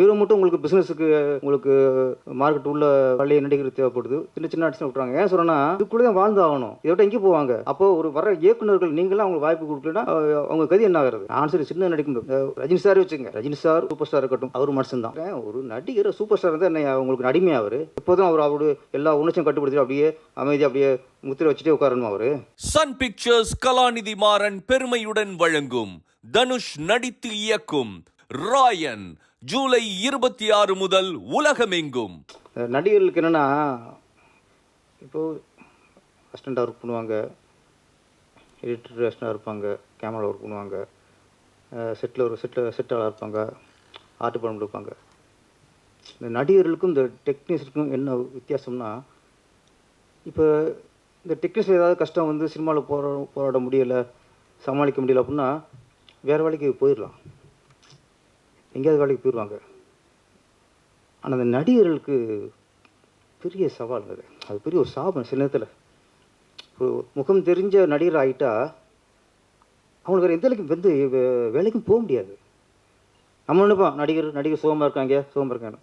Hero மட்டும் உங்களுக்கு பிசினஸுக்கு உங்களுக்கு மார்க்கெட் உள்ள பழைய நடிகர் தேவைப்படுது சின்ன சின்ன அடிச்சு விட்டுறாங்க. ஏன் சொல்றேன்னா இதுக்குள்ளே தான் வாழ்ந்து ஆகணும். இதை விட்டு எங்கே போவாங்க. அப்போ ஒரு வர இயக்குனர்கள் நீங்களாம் அவங்களுக்கு வாய்ப்பு கொடுக்கலன்னா அவங்க கதி என்ன ஆகிறது? ஆன்சர் சின்ன நடிக்கும் ரஜினி சாரே வச்சுங்க ரஜினி சார் சூப்பர் ஸ்டார் இருக்கட்டும். அவர் மனுஷன் தான் ஒரு நடிகர் சூப்பர் ஸ்டார் தான் என்ன உங்களுக்கு அடிமை அவர்? இப்போதான் அவர் அவரோட எல்லா உணர்ச்சியும் கட்டுப்படுத்தி அப்படியே அமைதி அப்படியே முத்திரை வச்சுட்டே உட்காரணும் அவரு? சன் பிக்சர்ஸ் கலாநிதி மாறன் பெருமையுடன் வழங்கும் தனுஷ் நடித்து இயக்கும் ராயன் ஜூலை இருபத்தி ஆறு முதல் உலகமெங்கும். நடிகர்களுக்கு என்னென்னா இப்போ அசிஸ்டண்ட்டாக ஒர்க் பண்ணுவாங்க எடிட்டர் அசிஸ்டண்டாக இருப்பாங்க கேமரா ஒர்க் பண்ணுவாங்க செட்டில் ஒரு செட்டில் செட்டாளாக இருப்பாங்க ஆர்ட் டிபார்ட்மெண்ட் இருப்பாங்க. இந்த நடிகர்களுக்கும் இந்த டெக்னீஷியனுக்கும் என்ன வித்தியாசம்னா இப்போ இந்த டெக்னீஷியன் ஏதாவது கஷ்டம் வந்து சினிமாவில் போரா போராட முடியலை சமாளிக்க முடியல அப்படின்னா வேறு வேலைக்கு போயிடலாம். எங்கேயாவது வேலைக்கு போயிடுவாங்க. ஆனால் அந்த நடிகர்களுக்கு பெரிய சவால் அது. அது பெரிய ஒரு சாபம் சில நேரத்தில். ஒரு முகம் தெரிஞ்ச நடிகர் ஆகிட்டா அவங்களுக்கு வேறு எந்த வேலைக்கும் வந்து வே- வேலைக்கும் போக முடியாது. நம்ம நினைப்போம் நடிகர் நடிகர் சுகமாக இருக்காங்க சுகமாக இருக்காங்க.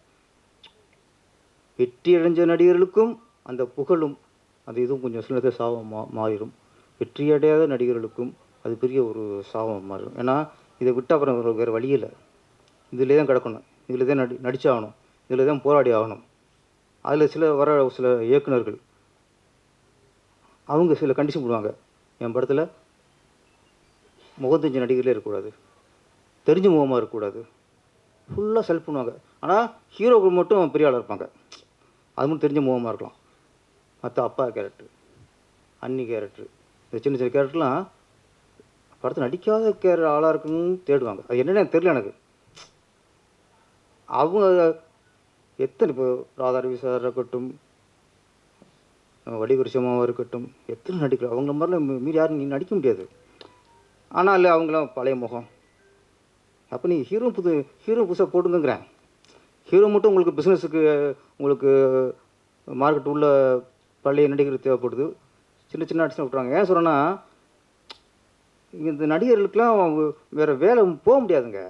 வெற்றி அடைஞ்ச நடிகர்களுக்கும் அந்த புகழும் அந்த இதுவும் கொஞ்சம் சில நேரத்தில் சாபம் மா மாறிடும். வெற்றி அடையாத நடிகர்களுக்கும் அது பெரிய ஒரு சாபம் மாறிடும். ஏன்னா இதை விட்டு அப்புறம் வேறு- வேறு வழி இல்லை. இதிலே தான் கிடக்கணும். இதில் தான் நடி நடிச்சாகணும். இதில் தான் போராடி ஆகணும். அதில் சில வர சில இயக்குனர்கள் அவங்க சில கண்டிஷன் போடுவாங்க. என் படத்தில் முகம் தெரிஞ்ச நடிகர்களே இருக்கக்கூடாது. தெரிஞ்ச முகமாக இருக்கக்கூடாது. ஃபுல்லாக செல்ஃப் பண்ணுவாங்க. ஆனால் ஹீரோக்கள் மட்டும் பெரிய ஆளாக இருப்பாங்க. அது மட்டும் தெரிஞ்ச முகமாக இருக்கலாம். மற்ற அப்பா கேரக்டர் அன்னி கேரக்டர் இந்த சின்ன சின்ன கேரக்டர்லாம் படத்தில் நடிக்காத கேர ஆளாக இருக்குன்னு தேடுவாங்க. அது என்னென்னு தெரியல எனக்கு. அவங்க எத்தனை இப்போ ராதாரவி சார் இருக்கட்டும் வடிகுரு சிம்மாவாக இருக்கட்டும் எத்தனை நடிக்கலாம் அவங்கள மாதிரிலாம் மீறி யாரும் நீ நடிக்க முடியாது. ஆனால் இல்லை அவங்களாம் பழைய முகம். அப்போ நீ ஹீரோ புது ஹீரோ புதுசாக போட்டுங்கிறேன் ஹீரோ மட்டும் உங்களுக்கு பிஸ்னஸுக்கு உங்களுக்கு மார்க்கெட் உள்ள பழைய நடிகர் தேவைப்படுது. சின்ன சின்ன அடிச்சு விட்றாங்க ஏன் சொல்கிறேன்னா இந்த நடிகர்களுக்கெல்லாம் வேறு வேலை போக முடியாதுங்க.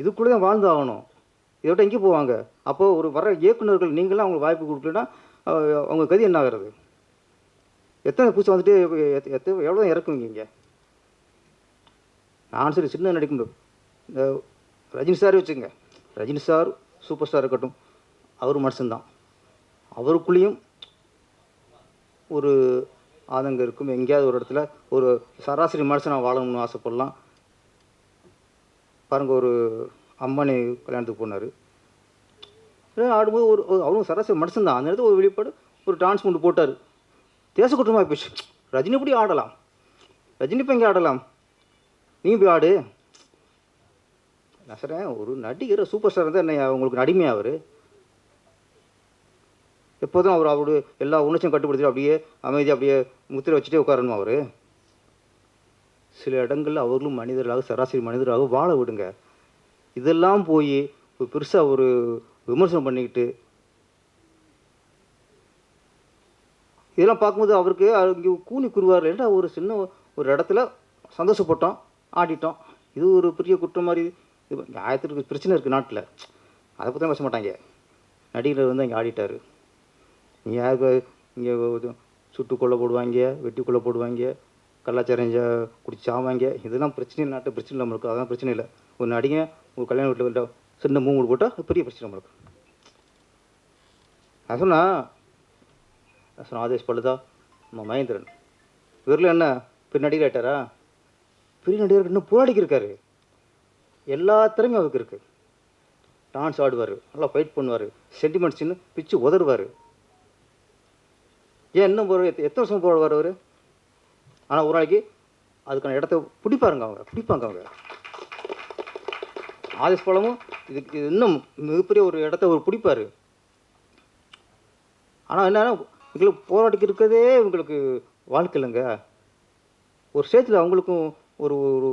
இதுக்குள்ளே தான் வாழ்ந்து ஆகணும். இதை எங்கே போவாங்க. அப்போது ஒரு வர இயக்குனர்கள் நீங்களாம் அவங்களுக்கு வாய்ப்பு கொடுக்கலன்னா அவங்க கதி என்ன ஆகிறது? எத்தனை புதுசாக வந்துட்டு எத்தனை எவ்வளோ தான் இறக்குவீங்க இங்கே? நான் சரி சின்ன நடிக்கும் ரஜினி சார் வச்சுங்க ரஜினி சார் சூப்பர் ஸ்டார் இருக்கட்டும். அவர் மனுஷன்தான். அவருக்குள்ளேயும் ஒரு ஆதங்கம் இருக்கும். எங்கேயாவது ஒரு இடத்துல ஒரு சராசரி மனுஷனாக வாழணும்னு ஆசைப்படலாம். பாருங்கள் ஒரு அம்பானி கல்யாணத்துக்கு போனார். ஆடும்போது ஒரு ஒரு- அவரும் சராசரி மனுஷன் தான் அந்த நேரத்தில் ஒரு வெளிப்பாடு ஒரு டான்ஸ் கொண்டு போட்டார். தேச குற்றமாக ரஜினி இப்படி ஆடலாம்? ரஜினி இப்போ எங்கே ஆடலாம்? நீ போய் ஆடு. நான் சொல்கிறேன் ஒரு நடிகர் சூப்பர் ஸ்டார் தான் என்ன உங்களுக்கு நடிமை அவர்? எப்போதும் அவர் அவரு எல்லா உணர்ச்சியும் கட்டுப்படுத்தி அப்படியே அமைதி அப்படியே முத்திரை வச்சுட்டே உட்காரணும் அவர்? சில இடங்களில் அவர்களும் மனிதர்களாக சராசரி மனிதராக வாழ விடுங்க. இதெல்லாம் போய் ஒரு பெருசாக ஒரு விமர்சனம் பண்ணிக்கிட்டு இதெல்லாம் பார்க்கும்போது அவருக்கு இங்கே கூனி குருவார் இல்லைன்னா ஒரு சின்ன ஒரு இடத்துல சந்தோஷப்பட்டோம் ஆடிட்டோம். இது ஒரு பெரிய குற்றம் மாதிரி. இது நியாயத்திற்கு பிரச்சனை இருக்குது நாட்டில். அதை பற்றி பேச மாட்டாங்க. நடிகர் வந்து இங்கே ஆடிட்டார். இங்கே யாருக்கு இங்கே சுட்டு கொல்ல போடுவாங்க வெட்டி கொல்ல போடுவாங்க கலாச்சாரம் குடிச்சு சாவாங்க இதெல்லாம் பிரச்சனை இல்லை, நாட்டு பிரச்சனை நம்மளுக்கு. அதான் பிரச்சனை இல்லை. ஒரு நடிகன் ஒரு கல்யாண வீட்டில் சின்ன மூணு போட்டால் பெரிய பிரச்சனை நம்மளுக்கு. நான் சொன்னா சொன்ன ஆதேஷ் பழுதா நம்ம மகேந்திரன். இவரில் என்ன பெரிய நடிகர் ஆகிட்டாரா பெரிய நடிகர் இன்னும் போராடிக்கு இருக்காரு. எல்லா திறமையும் அவருக்கு இருக்குது டான்ஸ் ஆடுவார் நல்லா ஃபைட் பண்ணுவார் சென்டிமெண்ட்ஸ்னு பிச்சு உதறுவார். ஏன் இன்னும் போகிற எத்தனை வருஷம் போடுவார் அவர்? ஆனால் ஒரு நாளைக்கு அதுக்கான இடத்த பிடிப்பாருங்க அவங்க பிடிப்பாங்க அவங்க. ஆதேஷ் பழமும் இதுக்கு இன்னும் மிகப்பெரிய ஒரு இடத்த ஒரு பிடிப்பார். ஆனால் என்னன்னா இவங்களுக்கு போராட்டிக்கு இருக்கிறதே இவங்களுக்கு வாழ்க்கை இல்லைங்க. ஒரு ஸ்டேஜில் அவங்களுக்கும் ஒரு ஒரு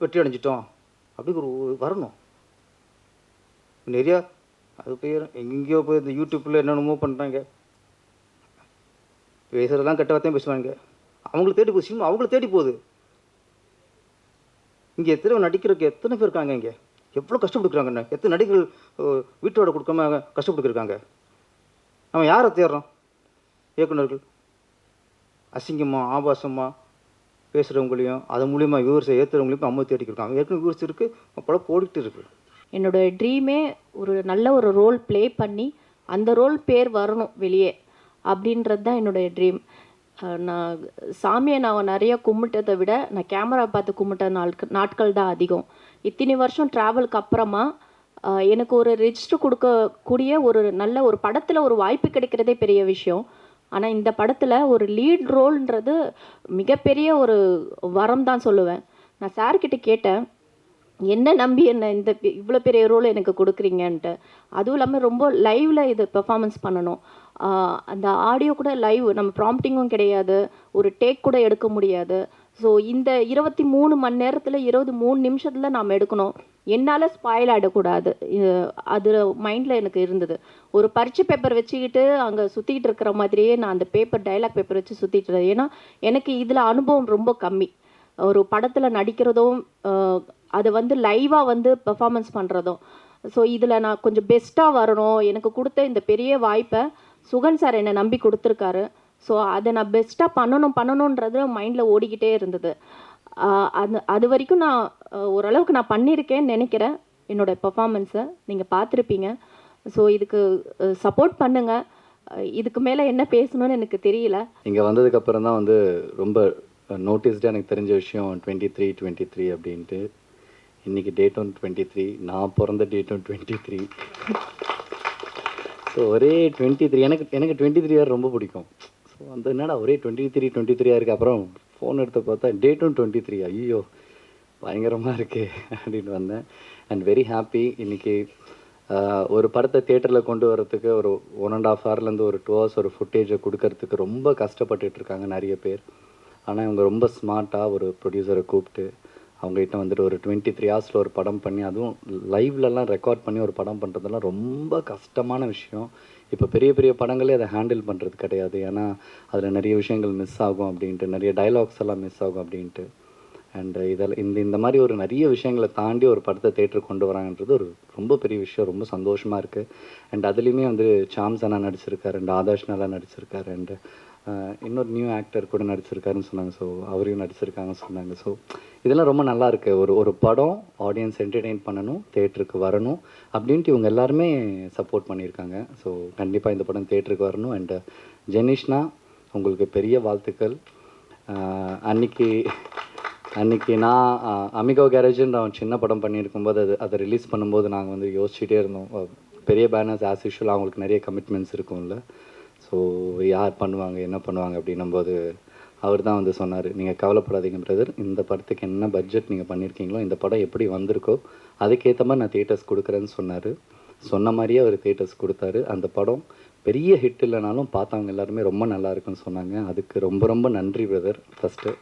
வெற்றி அடைஞ்சிட்டோம் அப்படிங்கிற ஒரு வரணும். நிறையா அது பேர் எங்கேயோ போய் இந்த யூடியூப்பில் என்னென்னமோ பண்ணுறாங்க பேசுகிறதெல்லாம் கெட்ட வார்த்தையும் பேசுவாங்க அவங்கள தேடி போகுது. சினிமா அவங்கள தேடி போகுது. இங்கே எத்தனை நடிக்கிறதுக்கு எத்தனை பேர் இருக்காங்க இங்கே? எவ்வளோ கஷ்டப்பட்டுருக்காங்கண்ணே எத்தனை நடிகர்கள் வீட்டோட கொடுக்காம கஷ்டப்பட்டுருக்காங்க நம்ம யாரை தேடுறோம்? இயக்குனர்கள் அசிங்கமாக ஆபாசமாக பேசுகிறவங்களையும் அது மூலியமாக வியூவர்ஸை ஏற்றுறவங்களையும் அம்மா தேடிக்கிருக்காங்க. ஏற்கனவே வியூவர்ஸ் இருக்குது பல ஓடிட்டு இருக்கு. என்னோடய ட்ரீமே ஒரு நல்ல ஒரு ரோல் ப்ளே பண்ணி அந்த ரோல் பேர் வரணும் வெளியே அப்படின்றது தான் என்னுடைய ட்ரீம் நான் சாமியை நான் நிறைய கும்பிட்டதை விட நான் கேமரா பார்த்து கும்பிட்ட நாட்கள் நாட்கள் தான் அதிகம். இத்தனை வருஷம் ட்ராவலுக்கு அப்புறமா எனக்கு ஒரு ரிஜிஸ்டர் கொடுக்கக்கூடிய ஒரு நல்ல ஒரு படத்தில் ஒரு வாய்ப்பு கிடைக்கிறதே பெரிய விஷயம். ஆனால் இந்த படத்தில் ஒரு லீட் ரோல்ன்றது மிகப்பெரிய ஒரு வரம் தான் சொல்லுவேன். நான் சார்கிட்ட கேட்டேன் என்ன நம்பி என்ன இந்த இவ்வளோ பெரிய ரோல் எனக்கு கொடுக்குறீங்கன்ட்டு? அதுவும் இல்லாமல் ரொம்ப லைவில் இது பெர்ஃபார்மன்ஸ் பண்ணணும். அந்த ஆடியோ கூட லைவ் நம்ம ப்ராம்ப்டிங்கும் கிடையாது. ஒரு டேக் கூட எடுக்க முடியாது. ஸோ இந்த இருபத்தி மூணு மணி நேரத்தில் இருபது மூணு நிமிஷத்தில் நாம் எடுக்கணும். என்னால் ஸ்பாயில் ஆகிடக்கூடாது அது மைண்டில் எனக்கு இருந்தது. ஒரு பரிட்சை பேப்பர் வச்சுக்கிட்டு அங்கே சுற்றிக்கிட்டு இருக்கிற மாதிரியே நான் அந்த பேப்பர் டைலாக் பேப்பர் வச்சு சுற்றிட்டு ஏன்னா எனக்கு இதில் அனுபவம் ரொம்ப கம்மி. ஒரு படத்தில் நடிக்கிறதும் அதை வந்து லைவாக வந்து பெர்ஃபார்மன்ஸ் பண்ணுறதும் ஸோ இதில் நான் கொஞ்சம் பெஸ்ட்டாக வரணும். எனக்கு கொடுத்த இந்த பெரிய வாய்ப்பை சுகன் சார் என்னை நம்பி கொடுத்துருக்காரு. ஸோ அதை நான் பெஸ்ட்டாக பண்ணணும் பண்ணணுன்றது மைண்டில் ஓடிக்கிட்டே இருந்தது. அது அது வரைக்கும் நான் ஓரளவுக்கு நான் பண்ணியிருக்கேன்னு நினைக்கிறேன். என்னோட பெர்ஃபார்மன்ஸை நீங்கள் பார்த்துருப்பீங்க. ஸோ இதுக்கு சப்போர்ட் பண்ணுங்கள் இதுக்கு மேலே என்ன பேசணும்னு எனக்கு தெரியல. இங்கே வந்ததுக்கப்புறம் தான் வந்து ரொம்ப நோட்டீஸ்டாக எனக்கு தெரிஞ்ச விஷயம் டுவெண்ட்டி த்ரீ டுவெண்ட்டி த்ரீ அப்படின்ட்டு. இன்றைக்கி டேட்டும் டுவெண்ட்டி த்ரீ நான் பிறந்த டேட்டும் டுவெண்ட்டி த்ரீ ஸோ ஒரே டுவெண்ட்டி த்ரீ எனக்கு எனக்கு டுவெண்ட்டி த்ரீ ஆர் ரொம்ப பிடிக்கும். ஸோ அந்த என்னடா ஒரே டுவெண்ட்டி த்ரீ டுவெண்ட்டி த்ரீ ஆருக்கு அப்புறம் ஃபோன் எடுத்து பார்த்தா டேட்டும் டுவெண்ட்டி த்ரீ ஐயோ பயங்கரமாக இருக்குது அப்படின்னு வந்தேன். அண்ட் வெரி ஹாப்பி இன்றைக்கி ஒரு படத்தை தேட்டரில் கொண்டு வரத்துக்கு ஒரு ஒன் அண்ட் ஆஃப் ஹவர்லேருந்து ஒரு டூ ஹவர்ஸ் ஒரு ஃபுட்டேஜை கொடுக்கறதுக்கு ரொம்ப கஷ்டப்பட்டுட்டு இருக்காங்க நிறைய பேர். ஆனால் இவங்க ரொம்ப ஸ்மார்ட்டாக ஒரு ப்ரொடியூசரை கூப்பிட்டு அவங்ககிட்ட வந்துட்டு ஒரு டுவெண்ட்டி த்ரீ ஹவர்ஸில் ஒரு படம் பண்ணி அதுவும் லைவ்லலாம் ரெக்கார்ட் பண்ணி ஒரு படம் பண்ணுறதெல்லாம் ரொம்ப கஷ்டமான விஷயம். இப்போ பெரிய பெரிய படங்களே அதை ஹேண்டில் பண்ணுறது கிடையாது. ஏன்னா அதில் நிறைய விஷயங்கள் மிஸ் ஆகும் அப்படின்ட்டு நிறைய டைலாக்ஸ் எல்லாம் மிஸ் ஆகும் அப்படின்ட்டு. அண்டு இதில் இந்த இந்த மாதிரி ஒரு நிறைய விஷயங்களை தாண்டி ஒரு படத்தை தேட்டருக்கு கொண்டு வராங்கன்றது ஒரு ரொம்ப பெரிய விஷயம். ரொம்ப சந்தோஷமாக இருக்குது அண்ட் அதுலேயுமே வந்து சாம்சனா நடிச்சிருக்காரு அண்ட் ஆதர்ஷ் நல்லா நடிச்சிருக்காரு. அண்டு இன்னொரு நியூ ஆக்டர் கூட நடிச்சிருக்காருன்னு சொன்னாங்க. ஸோ அவரையும் நடிச்சிருக்காங்கன்னு சொன்னாங்க. ஸோ இதெல்லாம் ரொம்ப நல்லா இருக்கு. ஒரு ஒரு படம் ஆடியன்ஸ் என்டர்டெயின் பண்ணணும் தேட்டருக்கு வரணும் அப்படின்ட்டு இவங்க எல்லாருமே சப்போர்ட் பண்ணியிருக்காங்க. ஸோ கண்டிப்பாக இந்த படம் தேட்டருக்கு வரணும். அண்ட் uh, ஜெனிஷ்னா உங்களுக்கு பெரிய வாழ்த்துக்கள். அன்னைக்கு அன்னைக்கு நான் அமிகோ கேரேஜுன்ற அவன் சின்ன படம் பண்ணியிருக்கும்போது அது அதை ரிலீஸ் பண்ணும்போது நாங்கள் வந்து யோசிச்சுட்டே இருந்தோம். பெரிய பேனர்ஸ் ஆஸ் யூஷுவல் அவங்களுக்கு நிறைய கமிட்மெண்ட்ஸ் இருக்கும்ல. ஸோ யார் பண்ணுவாங்க என்ன பண்ணுவாங்க அப்படின்னும்போது அவர் தான் வந்து சொன்னார். நீங்கள் கவலைப்படாதீங்க பிரதர் இந்த படத்துக்கு என்ன பட்ஜெட் நீங்கள் பண்ணியிருக்கீங்களோ இந்த படம் எப்படி வந்திருக்கோ அதுக்கேற்ற மாதிரி நான் தேட்டர்ஸ் கொடுக்குறேன்னு சொன்னார். சொன்ன மாதிரியே அவர் தேட்டர்ஸ் கொடுத்தாரு. அந்த படம் பெரிய ஹிட் இல்லைனாலும் பார்த்தவங்க எல்லாருமே ரொம்ப நல்லா இருக்குன்னு சொன்னாங்க. அதுக்கு ரொம்ப ரொம்ப நன்றி பிரதர் ஃபஸ்ட்டு